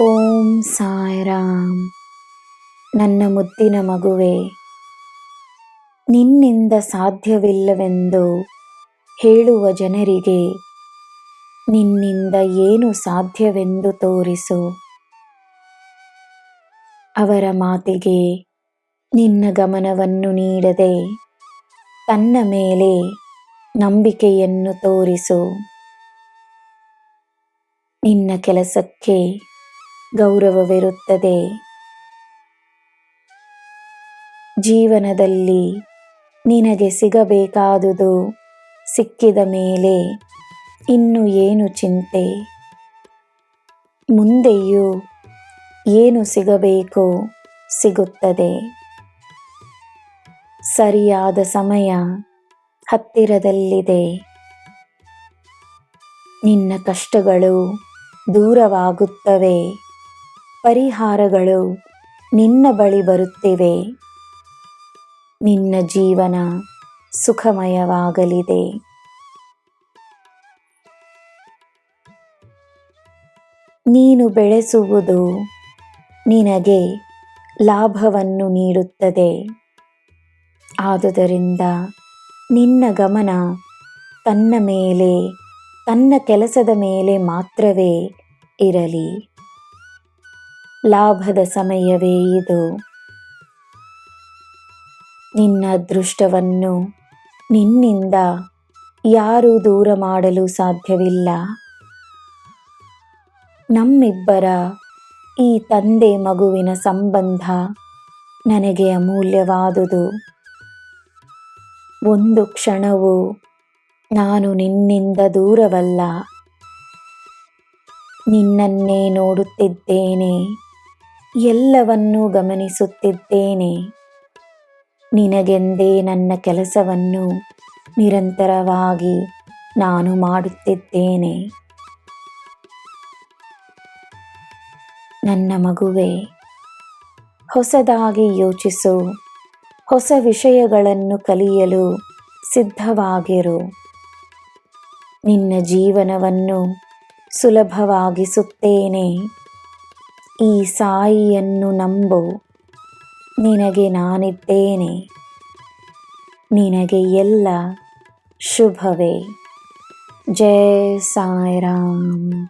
ಓಂ ಸಾಯಿರಾಮ್. ನನ್ನ ಮುದ್ದಿನ ಮಗುವೆ, ನಿನ್ನಿಂದ ಸಾಧ್ಯವಿಲ್ಲವೆಂದು ಹೇಳುವ ಜನರಿಗೆ ನಿನ್ನಿಂದ ಏನು ಸಾಧ್ಯವೆಂದು ತೋರಿಸು. ಅವರ ಮಾತಿಗೆ ನಿನ್ನ ಗಮನವನ್ನು ನೀಡದೆ ತನ್ನ ಮೇಲೆ ನಂಬಿಕೆಯನ್ನು ತೋರಿಸು. ನಿನ್ನ ಕೆಲಸಕ್ಕೆ ಗೌರವವಿರುತ್ತದೆ. ಜೀವನದಲ್ಲಿ ನಿನಗೆ ಸಿಗಬೇಕಾದುದು ಸಿಕ್ಕಿದ ಮೇಲೆ ಇನ್ನು ಏನು ಚಿಂತೆ? ಮುಂದೆಯೂ ಏನು ಸಿಗಬೇಕು ಸಿಗುತ್ತದೆ. ಸರಿಯಾದ ಸಮಯ ಹತ್ತಿರದಲ್ಲಿದೆ. ನಿನ್ನ ಕಷ್ಟಗಳು ದೂರವಾಗುತ್ತವೆ. ಪರಿಹಾರಗಳು ನಿನ್ನ ಬಳಿ ಬರುತ್ತಿವೆ. ನಿನ್ನ ಜೀವನ ಸುಖಮಯವಾಗಲಿದೆ. ನೀನು ಬೆಳೆಸುವುದು ನಿನಗೆ ಲಾಭವನ್ನು ನೀಡುತ್ತದೆ. ಆದುದರಿಂದ ನಿನ್ನ ಗಮನ ತನ್ನ ಮೇಲೆ ತನ್ನ ಕೆಲಸದ ಮೇಲೆ ಮಾತ್ರವೇ ಇರಲಿ. ಲಾಭದ ಸಮಯವೇ ಇದು. ನಿನ್ನ ಅದೃಷ್ಟವನ್ನು ನಿನ್ನಿಂದ ಯಾರೂ ದೂರ ಮಾಡಲು ಸಾಧ್ಯವಿಲ್ಲ. ನಮ್ಮಿಬ್ಬರ ಈ ತಂದೆ ಮಗುವಿನ ಸಂಬಂಧ ನನಗೆ ಅಮೂಲ್ಯವಾದುದು. ಒಂದು ಕ್ಷಣವು ನಾನು ನಿನ್ನಿಂದ ದೂರವಲ್ಲ. ನಿನ್ನನ್ನೇ ನೋಡುತ್ತಿದ್ದೇನೆ. ಎಲ್ಲವನ್ನೂ ಗಮನಿಸುತ್ತಿದ್ದೇನೆ. ನಿನಗೆಂದೇ ನನ್ನ ಕೆಲಸವನ್ನು ನಿರಂತರವಾಗಿ ನಾನು ಮಾಡುತ್ತಿದ್ದೇನೆ. ನನ್ನ ಮಗುವೆ, ಹೊಸದಾಗಿ ಯೋಚಿಸು. ಹೊಸ ವಿಷಯಗಳನ್ನು ಕಲಿಯಲು ಸಿದ್ಧವಾಗಿರು. ನಿನ್ನ ಜೀವನವನ್ನು ಸುಲಭವಾಗಿಸುತ್ತೇನೆ. ಈ ಸಾಯಿಯನ್ನು ನಂಬು. ನಿನಗೆ ನಾನಿದ್ದೇನೆ. ನಿನಗೆ ಎಲ್ಲ ಶುಭವೇ. ಜಯ ಸಾಯಿರಾಮ್.